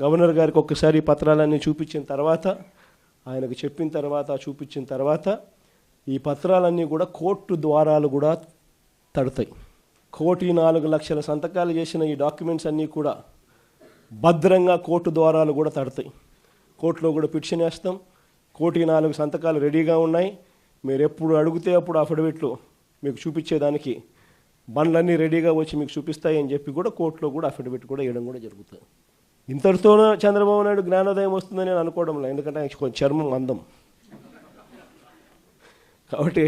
Governor గారికి ఒక్కసారి పత్రాలన్నీ చూపించిన తర్వాత ఆయనకు చెప్పిన తర్వాత చూపించిన తర్వాత ఈ పత్రాలన్నీ కూడా కోర్టు ద్వారాలు కూడా తడతాయి. కోటి నాలుగు లక్షల సంతకాలు చేసిన ఈ డాక్యుమెంట్స్ అన్నీ కూడా భద్రంగా కోర్టు ద్వారాలు కూడా తడతాయి. కోర్టులో కూడా పిటిషన్ వేస్తాం. కోటి నాలుగు సంతకాలు రెడీగా ఉన్నాయి. మీరు ఎప్పుడు అడిగితే అప్పుడు అఫిడవిట్లు మీకు చూపించేదానికి బండ్లన్నీ రెడీగా వచ్చి మీకు చూపిస్తాయి అని చెప్పి కూడా కోర్టులో కూడా అఫిడవిట్ కూడా వేయడం కూడా జరుగుతుంది. ఇంతటితోనే చంద్రబాబు నాయుడు జ్ఞానోదయం వస్తుందని నేను అనుకోవడంలో ఎందుకంటే ఆయనకి కొంచెం చర్మం అందం. కాబట్టి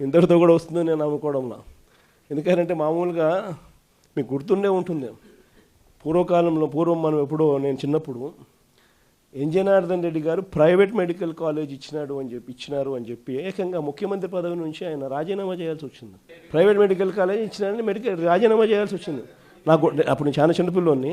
ఇంతటితో కూడా వస్తుందని నేను అనుకోవడంలో ఎందుకంటే మామూలుగా మీకు గుర్తుండే ఉంటుంది. పూర్వకాలంలో పూర్వం మనం ఎప్పుడో నేను చిన్నప్పుడు ఎన్ రెడ్డి గారు ప్రైవేట్ మెడికల్ కాలేజ్ ఇచ్చినాడు అని చెప్పి ఇచ్చినారు అని చెప్పి ఏకంగా ముఖ్యమంత్రి పదవి నుంచి ఆయన రాజీనామా చేయాల్సి వచ్చింది. ప్రైవేట్ మెడికల్ కాలేజ్ ఇచ్చినారని మెడికల్ రాజీనామా చేయాల్సి వచ్చింది. నాకు అప్పుడు నేను చాలా చిన్నపిల్లోని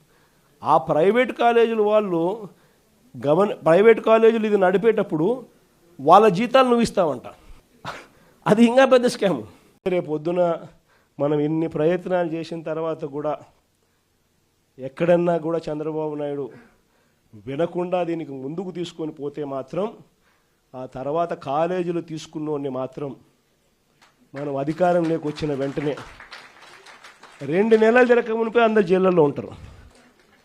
ఆ ప్రైవేట్ కాలేజీలు వాళ్ళు గవర్న ప్రైవేట్ కాలేజీలు ఇది నడిపేటప్పుడు వాళ్ళ జీతాలు నువ్వు ఇస్తావంట. అది ఇంకా పెద్ద స్కామ్. రేపు పొద్దున మనం ఇన్ని ప్రయత్నాలు చేసిన తర్వాత కూడా ఎక్కడన్నా కూడా చంద్రబాబు నాయుడు వినకుండా దీనికి ముందుకు తీసుకొని పోతే మాత్రం ఆ తర్వాత కాలేజీలు తీసుకున్నోడిని మాత్రం మనం అధికారంలోకి వచ్చిన వెంటనే రెండు నెలలు తిరగక మునిపే అందరు జైళ్ళల్లో ఉంటారు.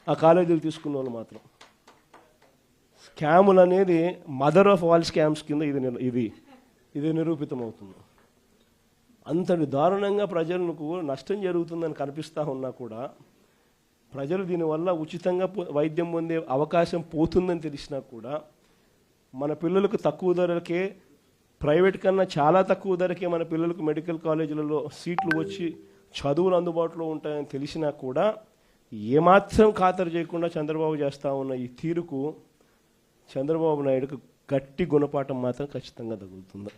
ఆ కాలేజీలు తీసుకున్న వాళ్ళు మాత్రం. స్కాములు అనేది మదర్ ఆఫ్ ఆల్ స్కామ్స్ కింద ఇది ఇది ఇది నిరూపితమవుతుంది. అంతటి దారుణంగా ప్రజలకు నష్టం జరుగుతుందని కనిపిస్తూ ఉన్నా కూడా ప్రజలు దీనివల్ల ఉచితంగా వైద్యం పొందే అవకాశం పోతుందని తెలిసినా కూడా మన పిల్లలకు తక్కువ ధరలకే ప్రైవేట్ కన్నా చాలా తక్కువ ధరకే మన పిల్లలకు మెడికల్ కాలేజీలలో సీట్లు వచ్చి చదువులు అందుబాటులో ఉంటాయని తెలిసినా కూడా ఏమాత్రం ఖాతరు చేయకుండా చంద్రబాబు చేస్తా ఉన్న ఈ తీరుకు చంద్రబాబు నాయుడుకు గట్టి గుణపాఠం మాత్రం ఖచ్చితంగా తగులుతుంది.